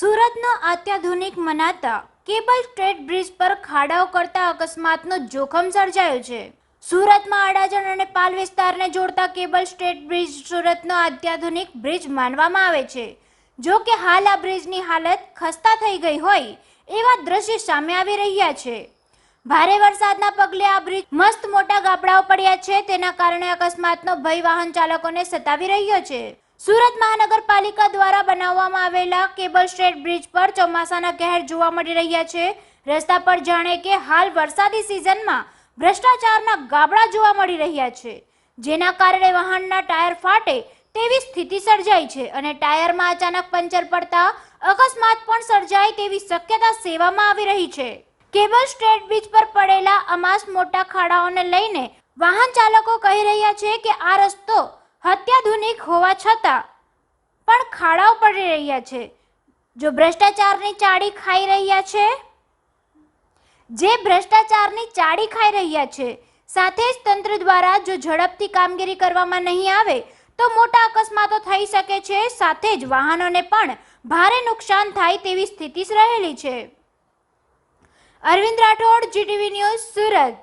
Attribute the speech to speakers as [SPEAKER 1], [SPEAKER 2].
[SPEAKER 1] સુરતનો અત્યાધુનિક મનાતા cable straight bridge પર ખાડાઓ કરતા અકસ્માતનો જોખમ સર્જાયો છે. સુરતમાં અડાજણ અને પાલ વિસ્તારને જોડતા કેબલ સ્ટ્રેટ બ્રિજ સુરતનો અત્યાધુનિક બ્રિજ માનવામાં આવે છે. જો કે હાલ આ બ્રિજની હાલત ખસ્તા થઈ ગઈ હોય એવા દ્રશ્ય સામે આવી રહ્યા છે. ભારે વરસાદના પગલે આ બ્રિજ મસ્ત મોટા ગાબડાઓ પડ્યા છે. તેના કારણે અકસ્માતનો ભય વાહન ચાલકોને સતાવી રહ્યો છે. સુરત મહાનગરપાલિકા દ્વારા બનાવવામાં આવેલા કેબલ સ્ટ્રેટ બ્રિજ પર ચોમાસાના કહેર જોવા મળી રહ્યા છે. રસ્તા પર જાણે કે હાલ વરસાદી સિઝનમાં ભ્રષ્ટાચારના ગાબડા જોવા મળી રહ્યા છે. જેના કારણે વાહનના ટાયર ફાટે તેવી સ્થિતિ સર્જાઈ છે અને ટાયરમાં અચાનક પંચર પડતા અકસ્માત પણ સર્જાય તેવી શક્યતા સેવામાં આવી રહી છે. કેબલ સ્ટ્રેટ બ્રિજ પર પડેલા અમાસ મોટા ખાડાઓને લઈને વાહન ચાલકો કહી રહ્યા છે કે આ રસ્તો અત્યાધુનિક હોવા છતાં પણ ખાડાઓ પડી રહ્યા છે. જો ભ્રષ્ટાચારની ચાડી ખાઈ રહ્યા છે? જે ભ્રષ્ટાચારની ચાડી ખાઈ રહ્યા છે, સાથે જ તંત્ર દ્વારા જો ઝડપથી કામગીરી કરવામાં નહીં આવે, તો મોટા અકસ્માતો થઈ શકે છે. સાથે જ વાહનોને પણ ભારે નુકસાન થાય તેવી સ્થિતિ રહેલી છે. Arvind Rathod, GTV news, Surat.